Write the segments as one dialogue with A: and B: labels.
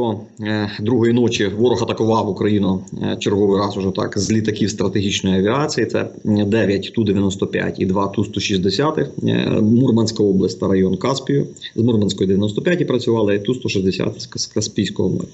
A: близько е, другої ночі ворог атакував Україну е, черговий раз уже так з літаків стратегічної авіації. Це 9 Ту-95 і 2 Ту-160. Е, Мурманська область та район Каспію. З Мурманської 95 працювали, і Ту-160 з Каспійського моря.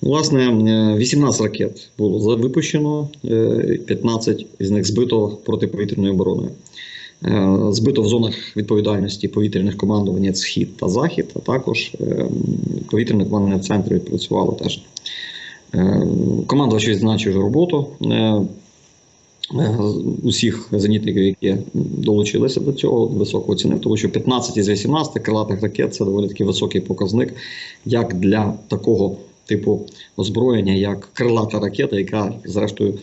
A: Власне, е, 18 ракет було випущено, е, 15 з них збито протиповітряною обороною. Е, Збито в зонах відповідальності повітряних командувань Схід та Захід, а також е, повітряне командне центр відпрацювало теж. Е, Командувач відзначив роботу усіх зенітників, які долучилися до цього, високо оцінив, тому що 15 із 18 крилатих ракет це доволі таки високий показник, як для такого типу озброєння, як крилата ракета, яка зрештою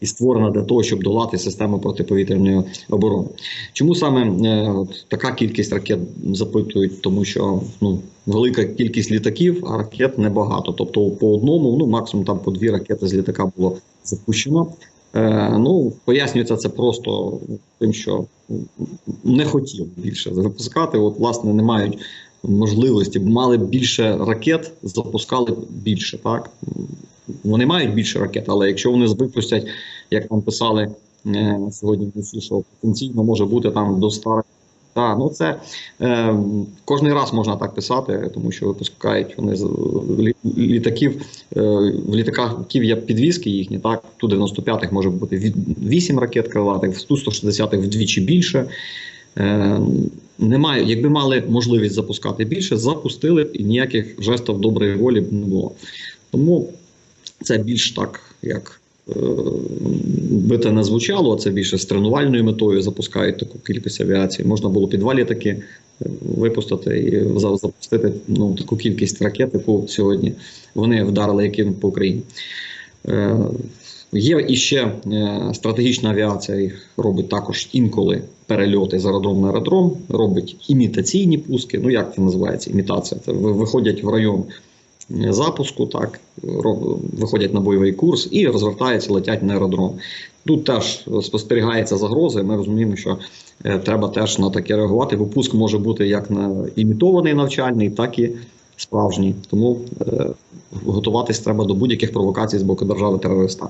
A: і створена для того, щоб долати систему протиповітряної оборони. Чому саме е, от, така кількість ракет запитують? Тому що ну, велика кількість літаків, а ракет небагато. Тобто по одному, ну максимум там по дві ракети з літака було запущено. Е, ну, пояснюється це просто тим, що не хотів більше запускати. От, власне, не мають можливості, б мали більше ракет, запускали б більше. Так вони мають більше ракет, але якщо вони випустять, як нам писали е, сьогодні, що потенційно може бути там до 100 так, ну це е, кожний раз можна так писати, тому що випускають вони з лі- літаків. Е, в літаків є підвіски їхні. Так, ту 95-х може бути від 8 ракет крилатих, в ту 160-х вдвічі більше. Е, немає, якби мали можливість запускати більше, запустили б і ніяких жестів доброї волі б не було. Тому це більш так, як е, би це не звучало, це більше з тренувальною метою запускають таку кількість авіації. Можна було під два літаки е, випустити і запустити ну, таку кількість ракет, яку сьогодні вони вдарили яким по Україні. Е, Є іще е, стратегічна авіація, їх робить також інколи перельоти з аеродрому на аеродром, робить імітаційні пуски. Ну як це називається? Імітація. Це виходять в район запуску, так виходять на бойовий курс і розвертаються, летять на аеродром. Тут теж спостерігається загроза. і Ми розуміємо, що е, треба теж на таке реагувати, бо пуск може бути як на імітований навчальний, так і справжній. Тому е, готуватись треба до будь-яких провокацій з боку держави-терориста.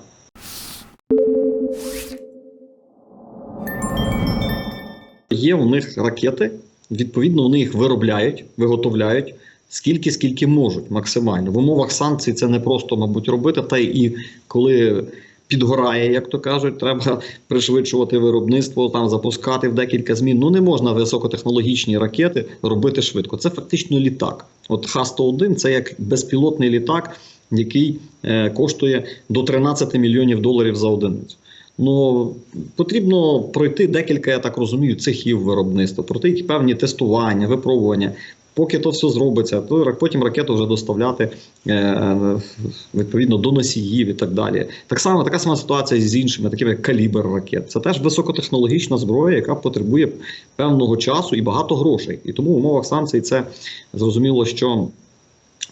A: Є у них ракети, відповідно, вони їх виробляють, виготовляють скільки, скільки можуть максимально. В умовах санкцій це не просто, мабуть, робити. Та і коли підгорає, як то кажуть, треба пришвидшувати виробництво, там запускати в декілька змін. Ну не можна високотехнологічні ракети робити швидко. Це фактично літак. От Х-101 це як безпілотний літак, який е, коштує до 13 мільйонів доларів за одиницю. Ну потрібно пройти декілька, я так розумію, цехів виробництва, пройти певні тестування, випробування. Поки то все зробиться, то потім ракету вже доставляти е, відповідно до носіїв і так далі. Так само така сама ситуація з іншими, такими як калібр ракет. Це теж високотехнологічна зброя, яка потребує певного часу і багато грошей. І тому в умовах санкцій це зрозуміло, що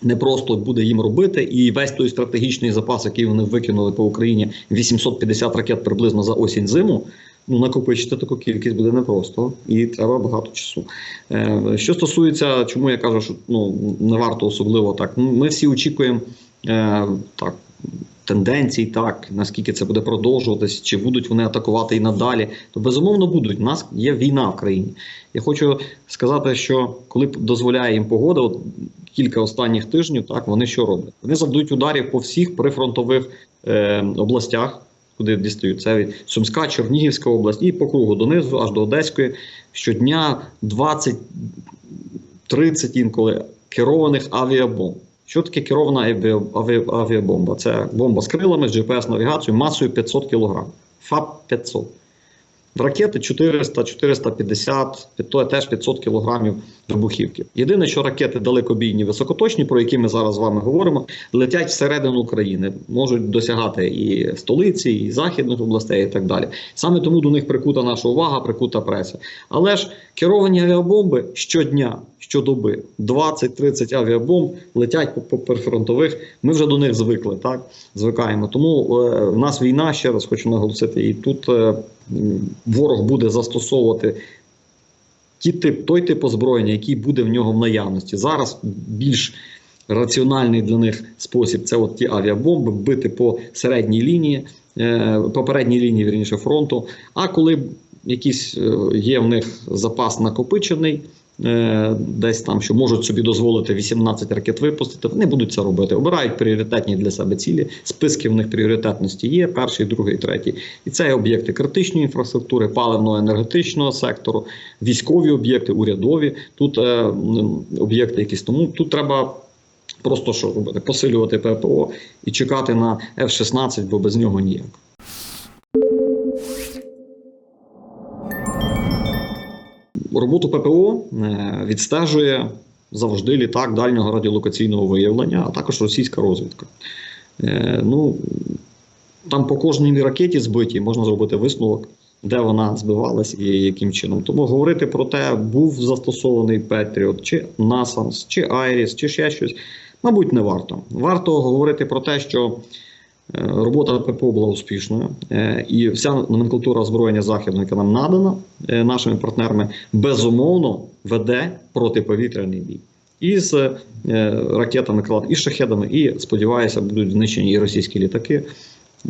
A: не просто буде їм робити, і весь той стратегічний запас, який вони викинули по Україні, 850 ракет приблизно за осінь зиму. Ну, накопичити таку кількість буде непросто і треба багато часу. Е, що стосується, чому я кажу, що ну не варто особливо так. Ну, Ми всі очікуємо е, так. Тенденцій, так наскільки це буде продовжуватись, чи будуть вони атакувати і надалі, то безумовно будуть. У нас є війна в країні. Я хочу сказати, що коли дозволяє їм погода, от кілька останніх тижнів, так вони що роблять? Вони завдають ударів по всіх прифронтових е, областях, куди дістають. Це від Сумська, Чернігівська область і по кругу донизу, аж до Одеської. Щодня 20-30 інколи керованих авіабомб. Що таке керована авіа- авіа- авіабомба? Це бомба з крилами, з GPS-навігацією, масою 500 кг. ФАП 500. В ракети 400, 450, теж 500 кілограмів вибухівки. Єдине, що ракети далекобійні, високоточні, про які ми зараз з вами говоримо, летять всередину України, можуть досягати і столиці, і західних областей, і так далі. Саме тому до них прикута наша увага, прикута преса. Але ж керовані авіабомби щодня, щодоби, 20-30 авіабомб летять по, по прифронтових. Ми вже до них звикли, так звикаємо. Тому е, в нас війна, ще раз хочу наголосити, і тут. Е, ворог буде застосовувати ті тип, той тип озброєння, який буде в нього в наявності. Зараз більш раціональний для них спосіб це от ті авіабомби, бити по середній лінії, попередній лінії верніше фронту. А коли якийсь е, є в них запас накопичений, е, десь там, що можуть собі дозволити 18 ракет випустити, вони будуть це робити. Обирають пріоритетні для себе цілі. Списки в них пріоритетності є: перший, другий, третій. І це об'єкти критичної інфраструктури, паливно-енергетичного сектору, військові об'єкти, урядові. Тут е, об'єкти якісь тому. Тут треба. Просто що робити? Посилювати ППО і чекати на F-16, бо без нього ніяк. Роботу ППО е, відстежує завжди літак дальнього радіолокаційного виявлення, а також російська розвідка. Е, Ну, там по кожній ракеті збитій можна зробити висновок, де вона збивалась і яким чином. Тому говорити про те, був застосований Петріот, чи Насамс, чи Айріс, чи ще щось, мабуть, не варто. Варто говорити про те, що робота ППО була успішною, е, і вся номенклатура озброєння західного, яка нам надана е, нашими партнерами, безумовно веде протиповітряний бій. І з е, ракетами клад, і шахедами, і сподіваюся, будуть знищені і російські літаки,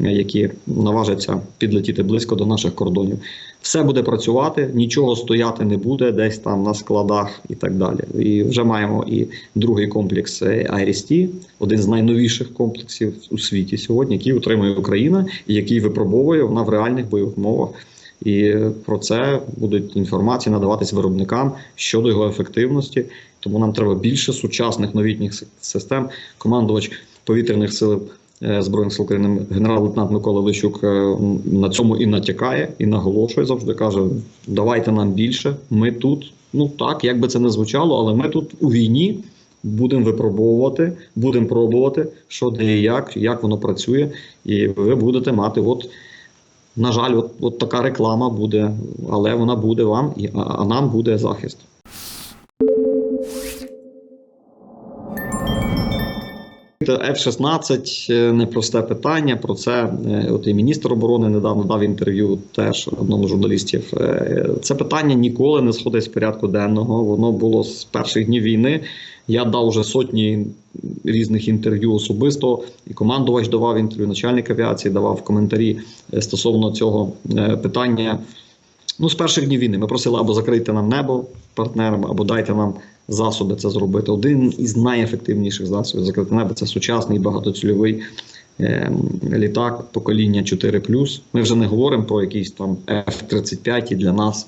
A: е, які наважаться підлетіти близько до наших кордонів. Все буде працювати, нічого стояти не буде десь там на складах і так далі. І вже маємо і другий комплекс IRIS-T, один з найновіших комплексів у світі сьогодні, який утримує Україна і який випробовує вона в реальних бойових мовах. І про це будуть інформації надаватись виробникам щодо його ефективності. Тому нам треба більше сучасних новітніх систем. Командувач повітряних сил е, збройних сил України генерал-лейтенант Микола Лищук е, на цьому і натякає, і наголошує завжди. каже: давайте нам більше. Ми тут. Ну так, як би це не звучало, але ми тут у війні. Будемо випробовувати, будемо пробувати, що де і як, як воно працює, і ви будете мати от на жаль, от, от така реклама буде, але вона буде вам, а нам буде захист. F-16 е, непросте питання. Про це е, от і міністр оборони недавно дав інтерв'ю теж одному з журналістів. Е, Це питання ніколи не сходить з порядку денного. Воно було з перших днів війни. Я дав вже сотні різних інтерв'ю особисто, і командувач давав інтерв'ю, начальник авіації давав коментарі стосовно цього питання. Ну, з перших днів війни ми просили або закрийте нам небо партнерам, або дайте нам засоби це зробити. Один із найефективніших засобів закрити небо це сучасний багатоцільовий е, літак покоління 4 Ми вже не говоримо про якийсь там F-35 і для нас.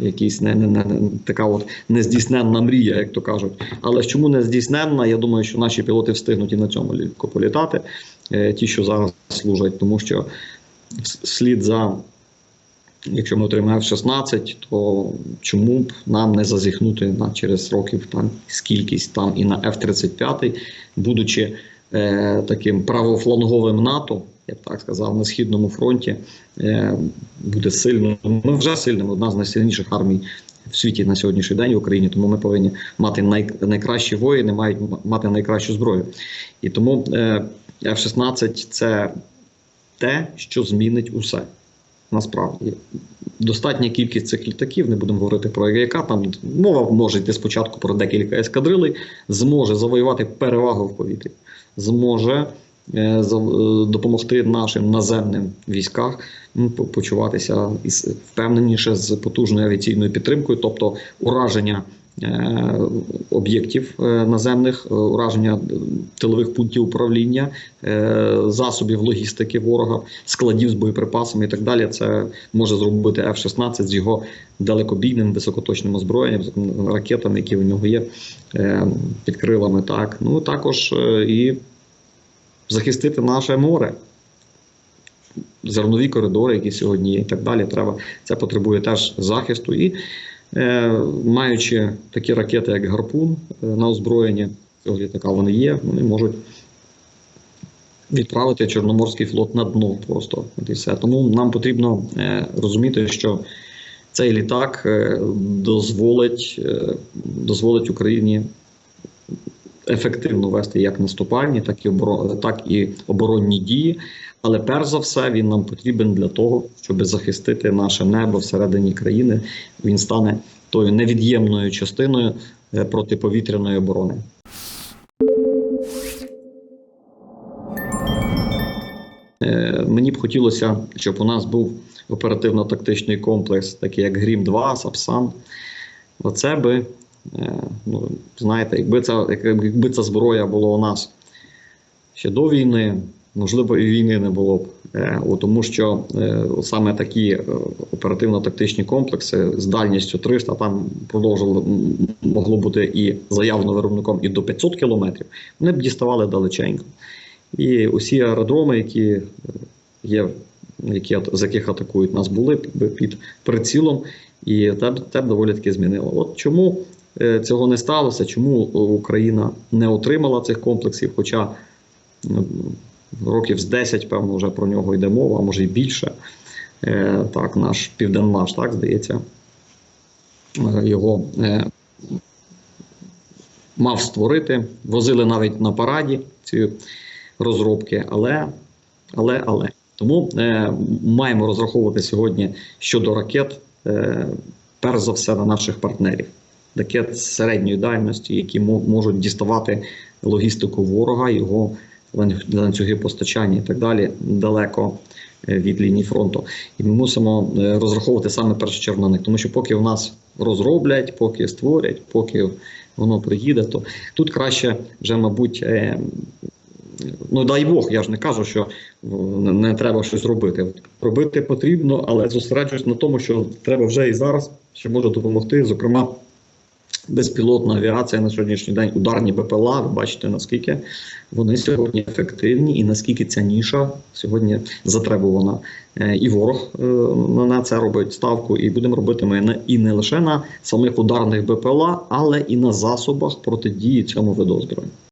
A: Якийсь не, не, не, така от нездійсненна мрія, як то кажуть. Але чому не здійсненна? Я думаю, що наші пілоти встигнуть і на цьому літаку політати, е, ті, що зараз служать, тому що слід за Якщо ми отримаємо F-16, то чому б нам не зазіхнути на через років там скількись там і на F-35, будучи е, таким правофланговим НАТО, я б так сказав, на східному фронті е, буде сильним. Ми вже сильним, одна з найсильніших армій в світі на сьогоднішній день в Україні. Тому ми повинні мати най, найкращі воїни, мають мати найкращу зброю. І тому е, F-16 це те, що змінить усе. Насправді достатня кількість цих літаків, не будемо говорити про яка там мова може йти спочатку про декілька ескадрилей, зможе завоювати перевагу в повітрі, зможе е, е, допомогти нашим наземним військам почуватися із впевненіше з потужною авіаційною підтримкою, тобто ураження. Е, Об'єктів е, наземних, е, ураження тилових пунктів управління, засобів логістики ворога, складів з боєприпасами і так далі. Це може зробити F-16 з його далекобійним високоточним озброєнням, ракетами, які у нього є під крилами. Так, ну також і захистити наше море. Зернові коридори, які сьогодні є, і так далі. Треба це потребує теж захисту. І маючи такі ракети, як гарпун е, на озброєнні, цього літака вони є, вони можуть відправити Чорноморський флот на дно просто. І все. Тому нам потрібно е, розуміти, що цей літак е, дозволить, е, дозволить Україні ефективно вести як наступальні, так і оборо- так і оборонні дії. Але перш за все він нам потрібен для того, щоб захистити наше небо всередині країни. Він стане тою невід'ємною частиною е, протиповітряної оборони. Е, мені б хотілося, щоб у нас був оперативно-тактичний комплекс, такий як Грім 2, Сапсан. Оце би, е, ну, знаєте, якби ця, якби ця зброя була у нас ще до війни можливо, і війни не було б. Е, Тому що е, саме такі е, оперативно-тактичні комплекси з дальністю 300, там продовжувало могло бути і заявлено виробником і до 500 кілометрів, вони б діставали далеченько. І усі аеродроми, які є, які, з яких атакують нас, були б під прицілом, і те, те доволі таки змінило. От чому цього не сталося, чому Україна не отримала цих комплексів, хоча років з 10, певно, вже про нього йде мова, а може й більше. Е, так, наш Південмаш, так, здається, е, його е, мав створити. Возили навіть на параді ці розробки, але, але, але. Тому маємо розраховувати сьогодні щодо ракет, перш за все, на наших партнерів. Ракет середньої дальності, які можуть діставати логістику ворога, його ланцюги постачання і так далі далеко е, від лінії фронту. І ми мусимо е, розраховувати саме першу чергу на них, тому що поки у нас розроблять, поки створять, поки воно приїде, то тут краще вже, мабуть, е, ну дай Бог, я ж не кажу, що не треба щось робити. Робити потрібно, але зосереджуюсь на тому, що треба вже і зараз, що може допомогти, зокрема. Безпілотна авіація на сьогоднішній день, ударні БПЛА. Ви бачите, наскільки вони сьогодні ефективні і наскільки ця ніша сьогодні затребувана. Е, І ворог е, на це робить ставку, і будемо робити ми і не лише на самих ударних БПЛА, але і на засобах протидії цьому виду озброєння.